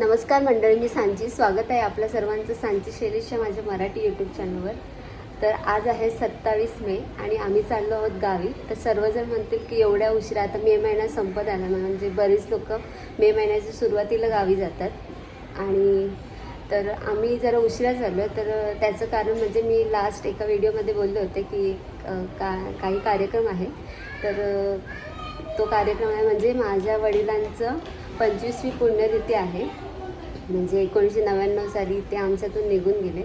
नमस्कार मंडळी मी सांची स्वागत आहे आपल्या सर्वांचं सांची शैलीच्या माझ्या मराठी यूट्यूब चॅनलवर तर आज आहे सत्तावीस मे आणि आम्ही चाललो आहोत गावी. तर सर्वजण म्हणतील की एवढ्या उशिरा आता मे महिना संपत आला ना म्हणजे बरीच लोक मे महिन्याच्या सुरुवातीला गावी जातात. आणि तर आम्ही जरा उशिरा झालो तर त्याचं कारण म्हणजे मी लास्ट एका व्हिडिओमध्ये बोलले होते की का काही कार्यक्रम आहे. तर तो कार्यक्रम आहे म्हणजे माझ्या वडिलांचं पंचवीसवी पुण्यतिथी आहे. म्हणजे एकोणीसशे नव्याण्णव साली ते आमच्यातून निघून गेले.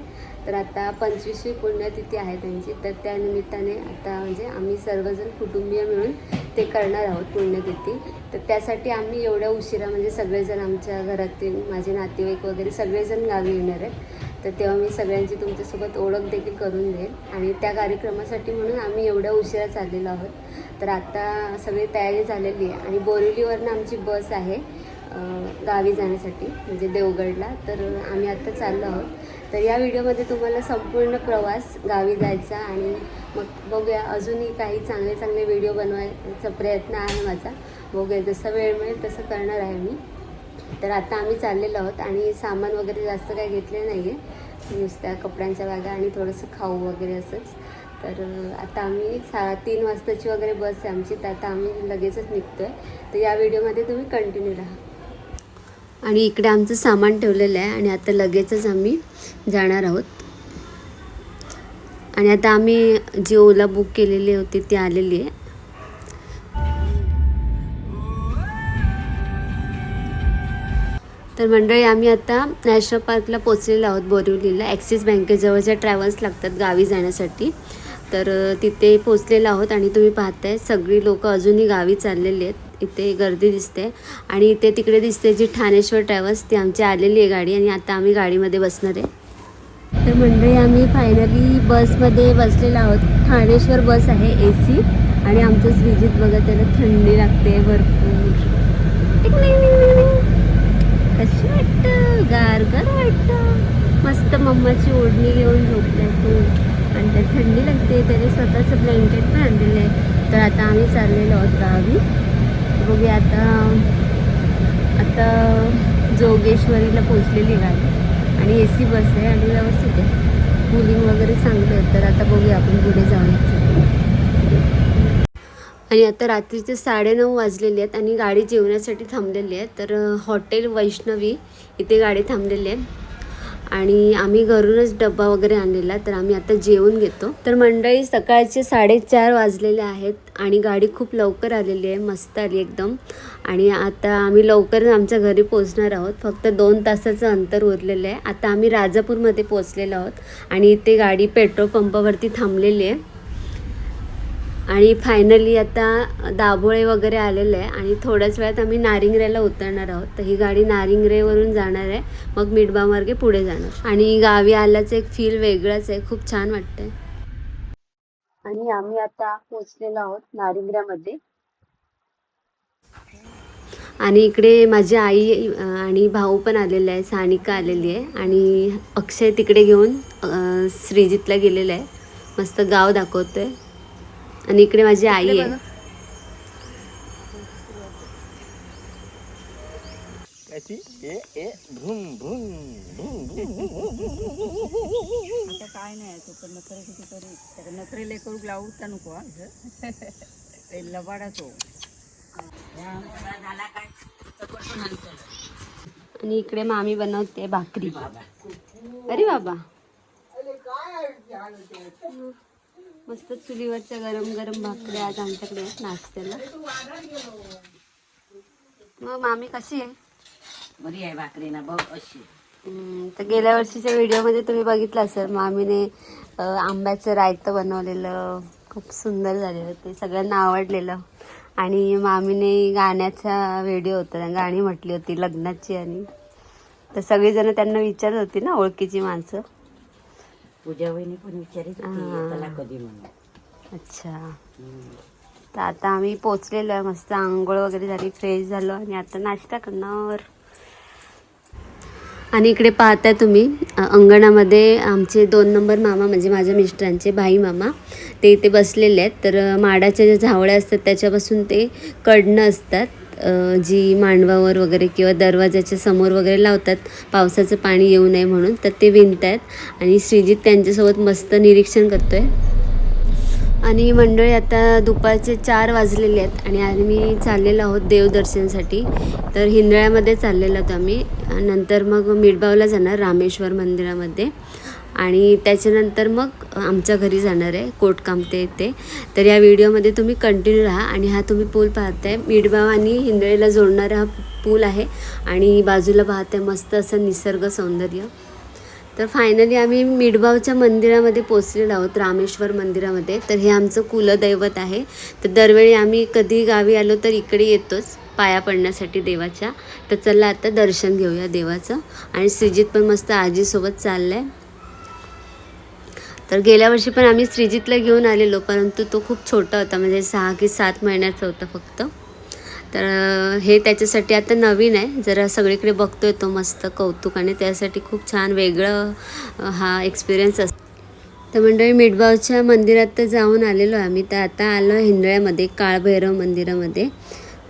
तर आता पंचवीसवी पुण्यतिथी आहे त्यांची. तर त्या निमित्ताने आता म्हणजे आम्ही सर्वजण कुटुंबीय मिळून ते करणार आहोत पुण्यतिथी. तर त्यासाठी आम्ही एवढ्या उशिरा म्हणजे सगळेजण आमच्या घरातील माझे नातेवाईक वगैरे सगळेजण गावी येणार आहेत. तर तेव्हा मी सगळ्यांची तुमच्यासोबत ओळख देखील करून देईल आणि त्या कार्यक्रमासाठी म्हणून आम्ही एवढ्या उशिरा चाललेलो आहोत. तर आता सगळी तयारी झालेली आहे. आणि बोरिवलीवरनं आमची बस आहे. गावी जाण्यासाठी म्हणजे देवगडला. तर आम्ही आत्ता चाललो आहोत. तर या व्हिडिओमध्ये तुम्हाला संपूर्ण प्रवास गावी जायचा आणि मग बघूया अजूनही काही चांगले चांगले व्हिडिओ बनवायचा प्रयत्न आहे माझा. बघूया जसा वेळ मिळेल तसं करणार आहे मी. तर आता आम्ही चाललेलो आहोत आणि सामान वगैरे जास्त काही घेतले नाही आहे नुसत्या कपड्यांच्या बागा आणि थोडंसं खाऊ वगैरे असंच. तर आता आम्ही सा तीन वाजताची वगैरे बस आहे आमची. तर आता आम्ही लगेचच निघतो आहे तर या व्हिडिओमध्ये तुम्ही कंटिन्यू राहा. आणि इकडे आमचं सामान ठेवलेलं आहे आणि आता लगेचच आम्ही जाणार आहोत. आणि आता आम्ही जी ओला बुक केलेली होती ती आलेली आहे. तर मंडळी आम्ही आता नॅशनल पार्कला पोचलेलो आहोत बोरिवलीला. ॲक्सिस बँकेजवळच्या ट्रॅव्हल्स लागतात गावी जाण्यासाठी. तर तिथे पोचलेलो आहोत आणि तुम्ही पाहताय सगळी लोकं अजूनही गावी चाललेली आहेत. इथे गर्दी दिसते. आणि इथे तिकडे दिसते जी ठाणेश्वर ट्रॅव्हल्स ती आमची आलेली आहे गाडी आणि आता आम्ही गाडीमध्ये बसणार आहे. तर मंडळी आम्ही फायनली बसमध्ये बसलेलो आहोत. ठाणेश्वर बस आहे ए सी आणि आमचं श्रीजित बघा त्याला थंडी लागते भरपूर. कशी वाटतं? गार वाटतं. मस्त मम्माची ओढणी घेऊन झोपलाय तू. आणि त्यात थंडी लागते त्याने स्वतःचं ब्लँकेट पण आणलेलं आहे. तर आता आम्ही चाललेलो आहोत गावी. बघूया आता आता जोगेश्वरीला पोचलेली आहे गाडी. आणि ए सी बस आहे आणि व्यवस्थित आहे. कूलिंग वगैरे चांगलं आहे. तर आता बघूया आपण पुढे जाऊन आणि आता रात्रीचे साडेनऊ वाजलेले आहेत आणि गाडी जेवण्यासाठी थांबलेली आहे. तर हॉटेल वैष्णवी इथे गाडी थांबलेली आहे. आणि आम्ही घरूनच डब्बा वगैरे आणलेला तर आम्ही आता जेवून घेतो. तर मंडळी सकाळचे साडेचार वाजलेले आहेत आणि गाडी खूप लवकर आलेली आहे मस्त आली एकदम. आणि आता आम्ही लवकर आमच्या घरी पोचणार आहोत. फक्त दोन तासाचं अंतर उरलेलं आहे. आता आम्ही राजापूरमध्ये पोचलेलो आहोत आणि इथे गाडी पेट्रोल पंपावरती थांबलेली आहे. आणि फायनली आता दाभोळे वगैरे आलेलं आहे आणि थोड्याच वेळात आम्ही नारिंगरेला उतरणार आहोत. तर ही गाडी नारिंगरेवरून जाणार आहे. मग मिडबामार्गे पुढे जाणार. आणि गावी आल्याचं एक फील वेगळंच आहे. खूप छान वाटतंय. आणि आम्ही आता पोचलेलो आहोत नारिंगऱ्यामध्ये आणि इकडे माझी आई आणि भाऊ पण आलेला आहे. सानिका आलेली आहे. आणि अक्षय तिकडे घेऊन श्रीजितला गेलेला आहे. मस्त गाव दाखवतोय. आणि इकडे माझी आई आहे काय नाही तू पण नखरे किती करू त्याला लावू नको हा असं? ते लबाडा तो झाला काय आणि इकडे मामी बनवते भाकरी अरे बाबा मस्त चुलीवरच्या गरम गरम भाकरी आज आमच्याकडे नाश्त्याला. मग मामी कशी आहे? बरी आहे भाकरी ना बघ अशी तर गेल्या वर्षीच्या व्हिडिओमध्ये तुम्ही बघितलं असेल मामीने आंब्याचं रायतं बनवलेलं खूप सुंदर झालेलं ते सगळ्यांना आवडलेलं. आणि मामीने गाण्याचा व्हिडिओ होता गाणी म्हटली होती लग्नाची आणि. तर सगळीजण त्यांना विचारत होती ना ओळखीची माणसं. पूजा वहिनी पण विचारित. होती त्याला कधी म्हणून? अच्छा. तर आता आम्ही पोचलेलो आहे मस्त आंघोळ वगैरे झाली फ्रेश झालो आणि आता नाश्ता करणार. आणि इकडे पाहताय तुम्ही अंगणामध्ये आमचे दोन नंबर मामा म्हणजे माझ्या मिस्टरांचे भाई मामा ते इथे बसलेले आहेत. तर माडाच्या ज्या झावळ्या असतात त्याच्यापासून ते कडणं असतात. जी मांडवावर वगैरे किंवा दरवाजाच्या समोर वगैरे लावतात पावसाचं पाणी येऊ नये म्हणून तर ते विणतायत. आणि श्रीजित त्यांच्यासोबत मस्त निरीक्षण करतो आहे आणि मंडळी आता दुपारचे चार वाजलेले आहेत आणि आम्ही चाललेलो आहोत देवदर्शनासाठी. तर हिंदळ्यामध्ये चाललेलो आहोत आम्ही. नंतर मग मिडबावला जाणार रामेश्वर मंदिरामध्ये. आणि त्याच्यानंतर मग आमच्या घरी जाणार आहे कोटकामते येते तर या व्हिडिओमध्ये तुम्ही कंटिन्यू राहा आणि हा तुम्ही पूल पाहताय. मिडबाव आणि हिंदळीला जोडणारा हा पूल आहे आणि बाजूला पाहताय मस्त असं निसर्ग सौंदर्य. तर फायनली आम्ही मिडबावच्या मंदिरामध्ये पोचलेलो आहोत रामेश्वर मंदिरामध्ये. तर हे आमचं कुलदैवत आहे. तर दरवेळी आम्ही कधी गावी आलो तर इकडे येतोच पाया पडण्यासाठी देवाच्या. तर चला आता दर्शन घेऊया देवाचं. आणि श्रीजित पण मस्त आजीसोबत चाललं आहे तर गेल्या वर्षी पण आम्ही श्रीजितला घेऊन आलेलो परंतु तो खूप छोटा होता म्हणजे सहा की सात महिन्याचा होता फक्त. तर हे त्याच्यासाठी आता नवीन आहे. जरा सगळीकडे बघतोय तो मस्त कौतुक आणि त्यासाठी खूप छान वेगळं हा एक्सपिरियन्स असतो तर मंडळी मिडबावच्या मंदिरात तर जाऊन आलेलो आहे आम्ही. तर आता आलो आहे हिंदळ्यामध्ये काळभैरव मंदिरामध्ये.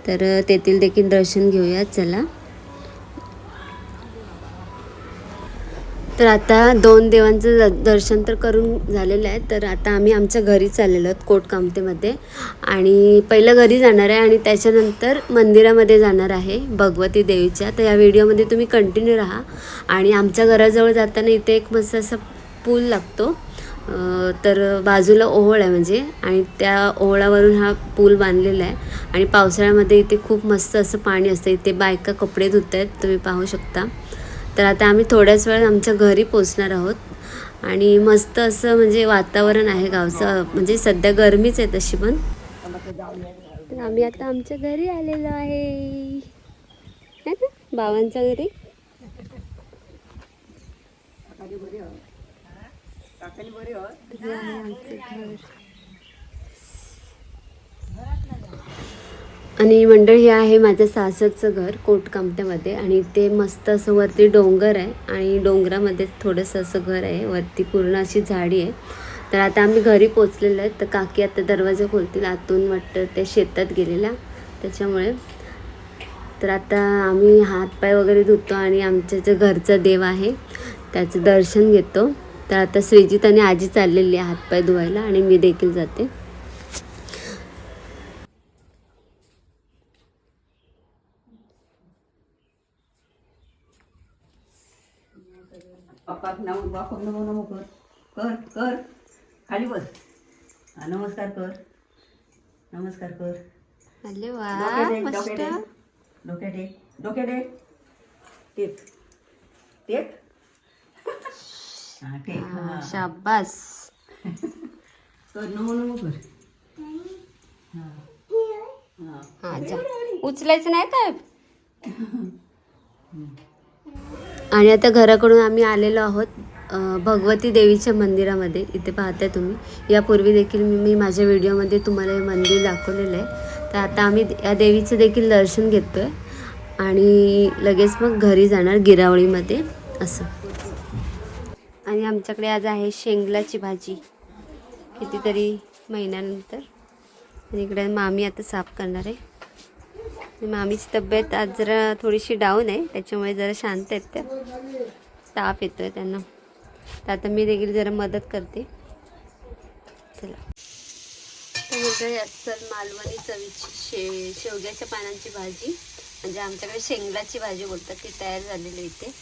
तर तेथील देखील दर्शन घेऊया चला. तर आता दोन देवांचं द- दर्शन तर करून झालेलं आहे. तर आता आम्ही आमच्या घरी चाललेलो आहोत कोटकामतेमध्ये आणि पहिलं घरी जाणार आहे आणि त्याच्यानंतर मंदिरामध्ये जाणार आहे भगवती देवीच्या. तर या व्हिडिओमध्ये तुम्ही कंटिन्यू राहा. आणि आमच्या घराजवळ जाताना इथे एक मस्त असा पूल लागतो. तर बाजूला ओहोळ आहे म्हणजे. आणि त्या ओहोळावरून हा पूल बांधलेला आहे. आणि पावसाळ्यामध्ये इथे खूप मस्त असं पाणी असतं. इथे बायका कपडे धुत आहेत तुम्ही पाहू शकता. तर आता आम्ही थोड्याच वेळात आमच्या घरी पोचणार आहोत. आणि मस्त असं म्हणजे वातावरण आहे गावचं. म्हणजे सध्या गरमीच आहे तशी पण. तर आम्ही आता आमच्या घरी आलेलो आहे. है? बाबांच्या घरी. हो हो हे आमचं घर. आणि मंडळ हे आहे माझ्या सासरचं घर कोटकामत्यामध्ये आणि ते मस्त असं वरती डोंगर आहे आणि डोंगरामध्ये थोडंसं असं घर आहे. वरती पूर्ण अशी झाडी आहे. तर आता आम्ही घरी पोचलेलो आहे. तर काकी आता दरवाजा खोलतील. आतून वाटतं ते शेतात गेलेल्या. त्याच्यामुळे तर आता आम्ही हातपाय वगैरे धुतो आणि आमच्या जे घरचा देव आहे त्याचं दर्शन घेतो. तर आता श्रीजित आणि आजी चाललेली आहे हातपाय धुवायला आणि मी देखील जाते. पप्पाक नाव बापक नमो नमो कर. कर कर. खाली बस. हा नमस्कार कर. नमस्कार कर. अरे टेक, डोक्यात टेक. डोक्यात टेक. डोक्यात टेक टेक टेक हा टेक हा शाबास. कर नमो नमो कर. हा. हा हा जा. उचलायचं नाही काय आणि आता घराकडून आम्ही आलेलो आहोत भगवती देवीच्या मंदिरामध्ये. इथे पाहताय तुम्ही. यापूर्वी देखील मी माझ्या व्हिडिओमध्ये तुम्हाला हे मंदिर दाखवलेलं आहे. तर आता आम्ही या देवीचं देखील दर्शन घेतो आहे आणि लगेच मग घरी जाणार गिरावळीमध्ये. असं. आणि आमच्याकडे आज आहे शेंगलाची भाजी. कितीतरी महिन्यानंतर. आणि इकडे मामी आता साफ करणार आहे. मामीची तब्येत आज जरा थोडीशी डाऊन आहे त्याच्यामुळे जरा शांत आहेत त्या. ताप येतो आहे त्यांना. तर आता मी देखील जरा मदत करते. चला. तर मंडळी अस्सल मालवणी चवीची शे शेवग्याच्या पानांची भाजी. म्हणजे आमच्याकडे शेंगलाची भाजी बोलतात ती तयार झालेली इथे.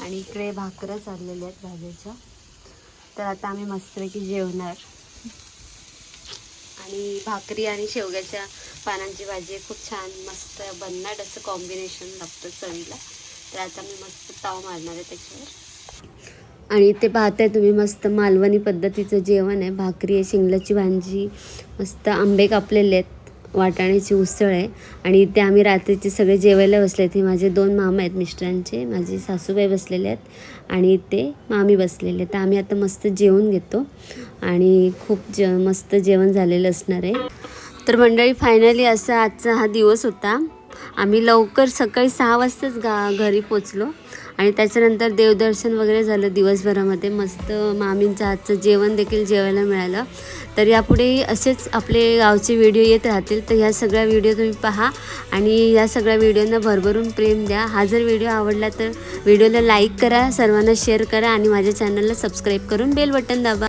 आणि इकडे भाकरं चाललेल्या आहेत भाज्याच्या. तर आता आम्ही मस्तपैकी जेवणार. आणि भाकरी आणि शेवग्याच्या पानांची भाजी खूप छान मस्त भन्नाट असं कॉम्बिनेशन लागतं चवीला. तर आता मी मस्त ताव मारणार आहे त्याच्यावर. आणि ते पाहताय तुम्ही मस्त मालवणी पद्धतीचं जेवण आहे. भाकरी आहे शेंगलाची भाजी मस्त आंबे कापलेले आहेत. वाटाण्याची उसळ आहे. आणि इथे आम्ही रात्रीचे सगळे जेवायला बसले आहेत. हे माझे दोन मामा आहेत मिस्टरांचे. माझे सासूबाई बसलेले आहेत आणि इथे मामी बसलेले आहेत. तर आम्ही आता मस्त जेवून घेतो. आणि खूप ज मस्त जेवण झालेलं असणार आहे. तर मंडळी फायनली असा आजचा हा दिवस होता. आम्ही लवकर सकाळी सहा वाजताच गा घरी पोचलो. आणि त्याच्यानंतर देवदर्शन वगैरे झालं दिवसभरामध्ये. मस्त मामींच्या हातचं जेवण देखील जेवायला मिळालं. तर यापुढेही असेच आपले गावचे व्हिडिओ येत राहतील. तर ह्या सगळ्या व्हिडिओ तुम्ही पहा आणि या सगळ्या व्हिडिओंना भरभरून प्रेम द्या. हा जर व्हिडिओ आवडला तर व्हिडिओला लाईक करा सर्वांना शेअर करा आणि माझ्या चॅनलला सबस्क्राईब करून बेल बटन दाबा.